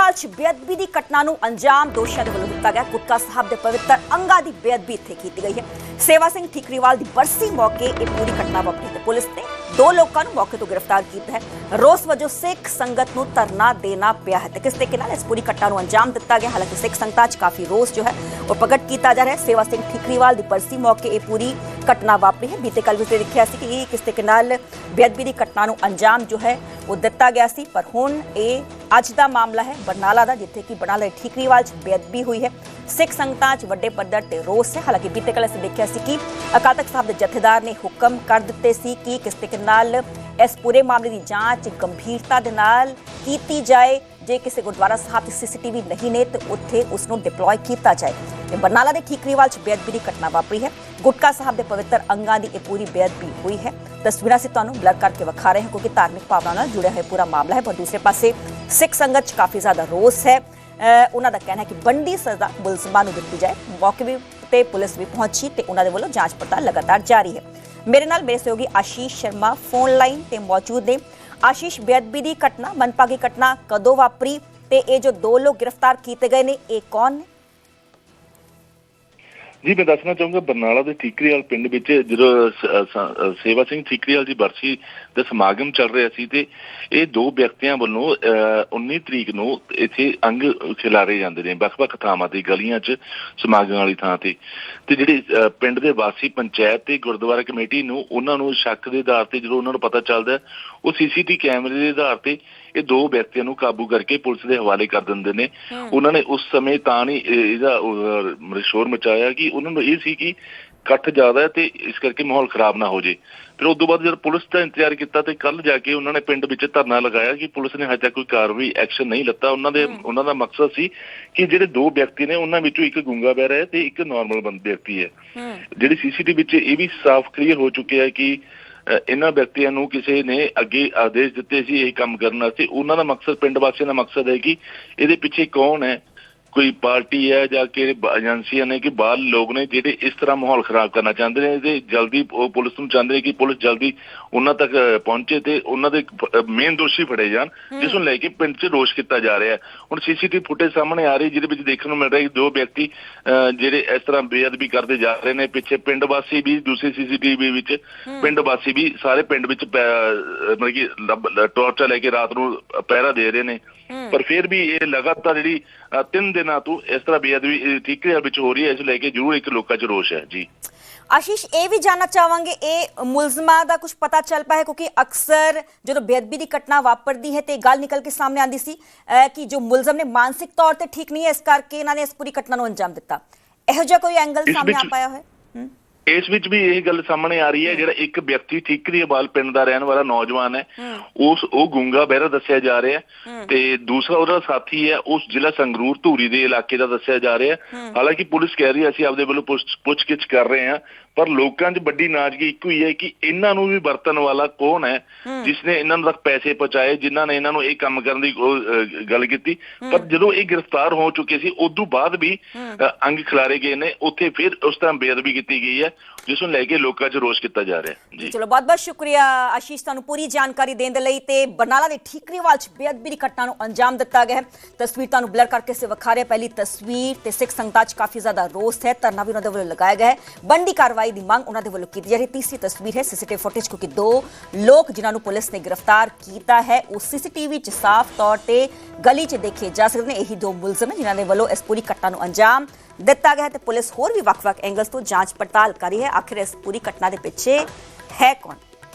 ਠੀਕਰੀਵਾਲ 'ਚ ਬੇਅਦਬੀ ਦੀ ਘਟਨਾ ਨੂੰ ਅੰਜਾਮ ਦੋਸ਼ੀਆਂ ਦੇ ਵੱਲੋਂ ਦਿੱਤਾ ਗਿਆ। ਗੁਟਕਾ ਸਾਹਿਬ ਦੇ ਪਵਿੱਤਰ ਅੰਗਾਂ ਦੀ ਬੇਅਦਬੀ ਇੱਥੇ ਕੀਤੀ ਗਈ ਹੈ। ਸੇਵਾ ਸਿੰਘ ਠੀਕਰੀਵਾਲ ਦੀ ਬਰਸੀ ਮੌਕੇ ਇਹ ਪੂਰੀ ਘਟਨਾ ਵਾਪਰੀ ਤੇ ਪੁਲਿਸ ਨੇ ਦੋ ਲੋਕਾਂ ਨੂੰ ਮੌਕੇ ਤੋਂ ਗ੍ਰਿਫਤਾਰ ਕੀਤਾ ਹੈ। ਰੋਸ ਵਜੋਂ ਸਿੱਖ ਸੰਗਤ ਨੂੰ ਧਰਨਾ ਦੇਣਾ ਪਿਆ ਹੈ ਤੇ ਕਿਸ ਤਰੀਕੇ ਨਾਲ ਇਸ ਪੂਰੀ ਘਟਨਾ ਨੂੰ ਅੰਜਾਮ ਦਿੱਤਾ ਗਿਆ, ਹਾਲਾਂਕਿ ਸਿੱਖ ਸੰਗਤਾਂ 'ਚ ਕਾਫੀ ਰੋਸ ਜੋ ਹੈ ਉਹ ਪ੍ਰਗਟ ਕੀਤਾ ਜਾ ਰਿਹਾ ਹੈ। ਸੇਵਾ ਸਿੰਘ ਠੀਕਰੀਵਾਲ ਦੀ ਬਰਸੀ ਮੌਕੇ ਇਹ ਪੂਰੀ ਘਟਨਾ ਵਾਪਰੀ ਹੈ। ਬੀਤੇ ਕੱਲ ਵੀ ਦੇਖਿਆ ਸੀ ਕਿ ਇਹ ਕਿਸ ਤਰੀਕੇ ਨਾਲ ਬੇਅਦਬੀ ਦੀ ਘਟਨਾ ਨੂੰ ਅੰਜਾਮ ਜੋ ਹੈ ਉਹ ਦਿੱਤਾ ਗਿਆ ਸੀ, ਪਰ ਹੁਣ ਇਹ ਅੱਜ ਦਾ ਮਾਮਲਾ ਹੈ, ਬਰਨਾਲਾ ਦਾ, ਜਿੱਥੇ ਕਿ ਬਰਨਾਲਾ ਦੇ ਠੀਕਰੀਵਾਲ 'ਚ ਬੇਅਦਬੀ ਹੋਈ ਹੈ। ਸਿੱਖ ਸੰਗਤਾਂ 'ਚ ਵੱਡੇ ਪੱਧਰ ਤੇ ਰੋਸ ਹੈ। ਹਾਲਾਂਕਿ ਬੀਤੇ ਕੱਲ੍ਹ ਅਸੀਂ ਦੇਖਿਆ ਸੀ ਕਿ ਅਕਾਲ ਤਖਤ ਸਾਹਿਬ ਦੇ ਜਥੇਦਾਰ ਨੇ ਹੁਕਮ ਕਰ ਦਿੱਤੇ ਸੀ ਕਿ ਕਿਸ ਤਰੀਕੇ ਨਾਲ ਇਸ ਪੂਰੇ ਮਾਮਲੇ ਦੀ ਜਾਂਚ ਗੰਭੀਰਤਾ ਦੇ ਨਾਲ ਕੀਤੀ ਜਾਏ। ਜੇ ਕਿਸੇ ਗੁਰਦੁਆਰਾ ਸਾਹਿਬ ਦੀ ਸੀਸੀਟੀਵੀ ਨਹੀਂ ਨੇ, ਤੇ ਉੱਥੇ ਉਸ ਨੂੰ ਡਿਪਲੋਏ ਕੀਤਾ ਜਾਏ। ਤੇ ਬਰਨਾਲਾ ਦੇ ਠੀਕਰੀਵਾਲ 'ਚ ਬੇਅਦਬੀ ਦੀ ਘਟਨਾ ਵਾਪਰੀ ਹੈ। ਗੁਟਕਾ ਸਾਹਿਬ ਦੇ ਪਵਿੱਤਰ ਅੰਗਾਂ ਦੀ ਇਹ ਪੂਰੀ ਬੇਅਦਬੀ ਹੋਈ ਹੈ। ਤਸਵੀਰਾਂ ਸੇ ਤੁਹਾਨੂੰ ਬਲਰ ਕਰਕੇ ਵਿਖਾ ਰਹੇ ਹਾਂ ਕਿਉਂਕਿ ਧਾਰਮਿਕ ਭਾਵਨਾ ਨਾਲ ਜੁੜਿਆ ਹੋਇਆ ਪੂਰਾ ਮਾਮਲਾ ਹੈ। ਪਰ ਦੂਸਰੇ ਪਾਸੇ ਸਿੱਖ ਸੰਗਤ 'ਚ ਕਾਫੀ ਜ਼ਿਆਦਾ ਰੋਸ ਹੈ। ਉਹਨਾਂ ਦਾ ਕਹਿਣਾ ਹੈ ਕਿ ਬੰਦੀ ਸਜ਼ਾ ਮੁਲਜ਼ਮਾਂ ਨੂੰ ਦਿੱਤੀ ਜਾਏ। ਮੌਕੇ ਵੀ ਤੇ ਪੁਲਿਸ ਵੀ ਪਹੁੰਚੀ ਤੇ ਉਹਨਾਂ ਦੇ ਵੱਲੋਂ ਜਾਂਚ ਪੜਤਾਲ ਲਗਾਤਾਰ ਜਾਰੀ ਹੈ। ਮੇਰੇ ਨਾਲ ਮੇਰੇ ਸਹਿਯੋਗੀ ਆਸ਼ੀਸ਼ ਸ਼ਰਮਾ ਫੋਨ ਲਾਈਨ ਤੇ ਮੌਜੂਦ ਨੇ। ਆਸ਼ੀਸ਼, ਬੇਅਦਬੀ ਦੀ ਘਟਨਾ ਮਨਪਾਗੀ ਘਟਨਾ ਕਦੋਂ ਵਾਪਰੀ ਤੇ ਇਹ ਜੋ ਦੋ ਲੋਕ ਗ੍ਰਿਫਤਾਰ ਕੀਤੇ ਗਏ ਨੇ, ਇਹ ਕੌਣ ਨੇ? ਜੀ ਮੈਂ ਦੱਸਣਾ ਚਾਹੂੰਗਾ ਬਰਨਾਲਾ ਦੇ ਠੀਕਰੀਵਾਲ ਪਿੰਡ ਵਿੱਚ ਜਦੋਂ ਸੇਵਾ ਸਿੰਘ ਠੀਕਰੀਵਾਲ ਦੀ ਬਰਸੀ ਦਾ ਸਮਾਗਮ ਚੱਲ ਰਿਹਾ ਸੀ ਤੇ ਇਹ ਦੋ ਵਿਅਕਤੀਆਂ ਵੱਲੋਂ 19 ਤਰੀਕ ਨੂੰ ਇੱਥੇ ਅੰਗ ਖਿਲਾਰੇ ਜਾਂਦੇ ਨੇ ਵੱਖ-ਵੱਖ ਥਾਵਾਂ ਤੇ ਗਲੀਆਂ 'ਚ ਸਮਾਗਮ ਵਾਲੀ ਥਾਂ ਤੇ। ਤੇ ਜਿਹੜੇ ਪਿੰਡ ਦੇ ਵਾਸੀ ਪੰਚਾਇਤ ਤੇ ਗੁਰਦੁਆਰਾ ਕਮੇਟੀ ਨੂੰ ਉਹਨਾਂ ਨੂੰ ਸ਼ੱਕ ਦੇ ਆਧਾਰ ਤੇ ਜਦੋਂ ਉਹਨਾਂ ਨੂੰ ਪਤਾ ਚੱਲਦਾ ਹੈ, ਉਹ ਸੀਸੀਟੀ ਕੈਮਰੇ ਦੇ ਆਧਾਰ ਤੇ ਇਹ ਦੋ ਵਿਅਕਤੀਆਂ ਨੂੰ ਕਾਬੂ ਕਰਕੇ ਪੁਲਿਸ ਦੇ ਹਵਾਲੇ ਕਰ ਦਿੰਦੇ ਨੇ। ਉਹਨਾਂ ਨੇ ਉਸ ਸਮੇਂ ਤਾਂ ਨਹੀਂ ਇਹ- ਇਹਦਾ ਉਹ, ਸ਼ੋਰ ਮਚਾਇਆ ਕਿ ਉਹਨਾਂ ਨੂੰ ਇਹ ਸੀ ਕਿ ਇਕੱਠ ਜ਼ਿਆਦਾ ਹੈ ਤੇ ਇਸ ਕਰਕੇ ਮਾਹੌਲ ਖਰਾਬ ਨਾ ਹੋ ਜੇ। ਫਿਰ ਉਸ ਤੋਂ ਬਾਅਦ ਜਦ ਪੁਲਿਸ ਦਾ ਇੰਤਜ਼ਾਰ ਕੀਤਾ ਤੇ ਕੱਲ ਜਾ ਕੇ ਉਹਨਾਂ ਨੇ ਪਿੰਡ ਵਿੱਚ ਧਰਨਾ ਲਗਾਇਆ ਕਿ ਪੁਲਿਸ ਨੇ ਹਜੇ ਤੱਕ ਕੋਈ ਕਾਰਵਾਈ ਐਕਸ਼ਨ ਨਹੀਂ ਲੱਤਾ। ਉਹਨਾਂ ਦੇ ਉਹਨਾਂ ਦਾ ਮਕਸਦ ਸੀ ਕਿ ਜਿਹੜੇ ਦੋ ਵਿਅਕਤੀ ਨੇ ਉਹਨਾਂ ਵਿੱਚੋਂ ਇੱਕ ਗੁੰਗਾ ਬਹਿਰਾ ਹੈ ਤੇ ਇੱਕ ਨਾਰਮਲ ਬੰਦ ਵਿਅਕਤੀ ਹੈ। ਜਿਹੜੀ ਸੀਸੀਟੀਵੀ ਵਿੱਚ ਇਹ ਵੀ ਸਾਫ਼ ਕਲੀਅਰ ਹੋ ਚੁੱਕਿਆ ਹੈ ਕਿ ਇਹਨਾਂ ਵਿਅਕਤੀਆਂ ਨੂੰ ਕਿਸੇ ਨੇ ਅੱਗੇ ਆਦੇਸ਼ ਦਿੱਤੇ ਸੀ ਇਹ ਕੰਮ ਕਰਨ ਵਾਸਤੇ। ਉਹਨਾਂ ਦਾ ਮਕਸਦ ਪਿੰਡ ਵਾਸੀਆਂ ਦਾ ਮਕਸਦ ਹੈ ਕਿ ਇਹਦੇ ਪਿੱਛੇ ਕੌਣ ਹੈ? ਕੋਈ ਪਾਰਟੀ ਹੈ ਜਾਂ ਕਿ ਏਜੰਸੀਆਂ ਨੇ ਕਿ ਬਾਹਰ ਲੋਕ ਨੇ ਜਿਹੜੇ ਇਸ ਤਰ੍ਹਾਂ ਮਾਹੌਲ ਖਰਾਬ ਕਰਨਾ ਚਾਹੁੰਦੇ ਨੇ ਤੇ ਜਲਦੀ ਉਹ ਪੁਲਿਸ ਨੂੰ ਚਾਹੁੰਦੇ ਨੇ ਕਿ ਪੁਲਿਸ ਜਲਦੀ ਉਹਨਾਂ ਤੱਕ ਪਹੁੰਚੇ ਤੇ ਉਹਨਾਂ ਦੇ ਮੇਨ ਦੋਸ਼ੀ ਫੜੇ ਜਾਣ ਜਿਸ ਨੂੰ ਲੈ ਕੇ ਪਿੰਡ 'ਚ ਰੋਸ਼ ਕੀਤਾ ਜਾ ਰਿਹਾ ਹੈ। ਹੁਣ ਸੀਸੀਟੀਵੀ ਫੁਟੇਜ ਸਾਹਮਣੇ ਆ ਰਹੀ ਜਿਹਦੇ ਵਿੱਚ ਦੇਖਣ ਨੂੰ ਮਿਲ ਰਿਹਾ ਕਿ ਦੋ ਵਿਅਕਤੀ ਜਿਹੜੇ ਇਸ ਤਰ੍ਹਾਂ ਬੇਅਦਬੀ ਕਰਦੇ ਜਾ ਰਹੇ ਨੇ ਪਿੱਛੇ ਪਿੰਡ ਵਾਸੀ ਵੀ ਦੂਸਰੇ ਸੀਸੀਟੀਵੀ ਵਿੱਚ ਪਿੰਡ ਵਾਸੀ ਵੀ ਸਾਰੇ ਪਿੰਡ ਵਿੱਚ ਮਤਲਬ ਕਿ ਟਾਰਚਰ ਲੈ ਕੇ ਰਾਤ ਨੂੰ ਪਹਿਰਾ ਦੇ ਰਹੇ ਨੇ। ਪਰ ਫਿਰ ਵੀ ਇਹ ਲਗਾਤਾਰ ਜਿਹੜੀ ਅ, ਤਿੰਨ ਦਿਨਾਂ ਤੋਂ ਇਸ ਤਰ੍ਹਾਂ ਬੇਅਦਬੀ ਠੀਕਰੇ ਵਿੱਚ ਹੋ ਰਹੀ ਹੈ ਇਸ ਨੂੰ ਲੈ ਕੇ ਜ਼ਰੂਰ ਇੱਕ ਲੋਕਾਂ 'ਚ ਰੋਸ਼ ਹੈ। ਜੀ। ਆਸ਼ੀਸ਼ ਇਹ ਵੀ ਜਾਨਣਾ ਚਾਹਾਂਗੇ ਇਹ ਮੁਲਜ਼ਮਾਂ ਦਾ ਕੁਝ ਪਤਾ ਚੱਲ ਪਾਇਆ ਕਿਉਂਕਿ ਅਕਸਰ ਜਦੋਂ ਬੇਅਦਬੀ ਦੀ ਘਟਨਾ ਵਾਪਰਦੀ ਹੈ ਤੇ ਗੱਲ ਨਿਕਲ ਕੇ ਸਾਹਮਣੇ ਆਂਦੀ ਸੀ ਕਿ ਜੋ ਮੁਲਜ਼ਮ ਨੇ ਮਾਨਸਿਕ ਤੌਰ ਤੇ ਠੀਕ ਨਹੀਂ ਹੈ ਇਸ ਕਰਕੇ ਇਹਨਾਂ ਨੇ ਇਸ ਪੂਰੀ ਘਟਨਾ ਨੂੰ ਅੰਜਾਮ ਦਿੱਤਾ। ਇਹੋ ਜਿਹਾ ਕੋਈ ਐਂਗਲ ਸਾਹਮਣੇ ਆ ਪਾਇਆ ਹੋਇਆ ਹੂੰ। ਇਸ ਵਿੱਚ ਵੀ ਇਹ ਗੱਲ ਸਾਹਮਣੇ ਆ ਰਹੀ ਹੈ ਜਿਹੜਾ ਇੱਕ ਵਿਅਕਤੀ ਠੀਕਰੀਵਾਲ ਪਿੰਡ ਦਾ ਰਹਿਣ ਵਾਲਾ ਨੌਜਵਾਨ ਹੈ ਉਸ ਉਹ ਗੁੰਗਾ ਬਹਿਰਾ ਦੱਸਿਆ ਜਾ ਰਿਹਾ ਹੈ ਤੇ ਦੂਸਰਾ ਉਹਦਾ ਸਾਥੀ ਹੈ ਉਸ ਜ਼ਿਲ੍ਹਾ ਸੰਗਰੂਰ ਧੂਰੀ ਦੇ ਇਲਾਕੇ ਦਾ ਦੱਸਿਆ ਜਾ ਰਿਹਾ ਹੈ। ਹਾਲਾਂਕਿ ਪੁਲਿਸ ਕਹਿ ਰਹੀ ਹੈ ਅਸੀਂ ਆਪਦੇ ਵੱਲੋਂ ਪੁੱਛ- ਪੁੱਛਗਿੱਛ ਕਰ ਰਹੇ ਹਾਂ ਪਰ ਲੋਕਾਂ 'ਚ ਵੱਡੀ ਨਾਜ਼ਗੀ ਇੱਕੋ ਹੀ ਹੈ ਕਿ ਇਹਨਾਂ ਨੂੰ ਵੀ ਵਰਤਣ ਵਾਲਾ ਕੌਣ ਹੈ ਜਿਸ ਨੇ ਇਹਨਾਂ ਨੂੰ ਤੱਕ ਪੈਸੇ ਪਹੁੰਚਾਏ ਜਿਨ੍ਹਾਂ ਨੇ ਇਹਨਾਂ ਨੂੰ ਇਹ ਕੰਮ ਕਰਨ ਦੀ ਗੱਲ ਕੀਤੀ। ਪਰ ਜਦੋਂ ਇਹ ਗ੍ਰਿਫਤਾਰ ਹੋ ਚੁੱਕੇ ਸੀ ਉਸ ਤੋਂ ਬਾਅਦ ਵੀ ਅੰਗ ਖਿਲਾਰੇ ਗਏ ਨੇ ਉੱਥੇ ਫਿਰ ਉਸ ਤਰ੍ਹਾਂ ਬੇਅਦਬੀ ਕੀਤੀ ਗਈ ਹੈ। ਜਿਸ ਨੂੰ ਲੈ ਕੇ ਲੋਕਾਂ 'ਚ ਰੋਸ ਕੀਤਾ ਜਾ ਰਿਹਾ ਜੀ। ਚਲੋ ਬਹੁਤ ਬਹੁਤ ਸ਼ੁਕਰੀਆ ਆਸ਼ੀਸ਼ ਤੁਹਾਨੂੰ ਪੂਰੀ ਜਾਣਕਾਰੀ ਦੇਣ ਦੇ ਲਈ ਤੇ ਬਰਨਾਲਾ ਦੇ ਠੀਕਰੀਵਾਲ 'ਚ ਬੇਅਦਬੀ ਦੀ ਘਟਨਾ ਨੂੰ ਅੰਜਾਮ ਦਿੱਤਾ ਗਿਆ ਹੈ। ਤਸਵੀਰ ਤੁਹਾਨੂੰ ਬਲਰ ਕਰਕੇ ਸੇ ਵਿਖਾ ਰਿਹਾ ਪਹਿਲੀ ਤਸਵੀਰ ਤੇ ਸਿੱਖ ਸੰਗਤਾਂ 'ਚ ਕਾਫੀ ਜ਼ਿਆਦਾ ਰੋਸ ਹੈ। ਧਰਨਾ ਵੀ ਉਹਨਾਂ ਦੇ ਵੱਲੋਂ ਲਗਾਇਆ ਗਿਆ ਹੈ। ਬੰਦੀ ਕਾਰਵਾਈ ਦੀ ਮੰਗ ਉਹਨਾਂ ਦੇ ਵੱਲੋਂ ਕੀਤੀ ਜਾ ਰਹੀ ਤੀਸਰੀ ਤਸਵੀਰ ਹੈ ਸੀਸੀਟੀਵੀ ਫੁਟੇਜ ਕਿਉਂਕਿ ਦੋ ਲੋਕ ਜਿਨ੍ਹਾਂ ਨੂੰ ਪੁਲਿਸ ਨੇ ਗ੍ਰਿਫਤਾਰ ਕੀਤਾ ਹੈ, ਉਹ ਸੀਸੀਟੀਵੀ 'ਚ ਸਾਫ਼ ਤੌਰ ਤੇ ਗਲੀ 'ਚ ਦੇਖੇ ਜਾ ਸਕਦੇ ਨੇ। ਇਹੀ ਦੋ ਮੁਲਜ਼ਮ ਹੈ ਜਿਨ੍ਹਾਂ ਦੇ ਵੱਲੋਂ ਇਸ ਪੂਰੀ ਘਟਨਾ ਨੂੰ ਅੰਜਾਮ ਦਿੱਤਾ ਗਿਆ ਹੈ ਤੇ ਪੁਲਿਸ ਹੋਰ ਵੀ ਵੱਖ-ਵੱਖ ਐਂਗਲਸ ਤੋਂ ਜਾਂਚ ਪੜਤਾਲ ਕਰ ਰਹੀ ਹੈ। ਆਖਿਰ ਇਸ ਪੂਰੀ ਘਟਨਾ ਦੇ ਪਿੱਛੇ ਹੈ ਕੌਣ?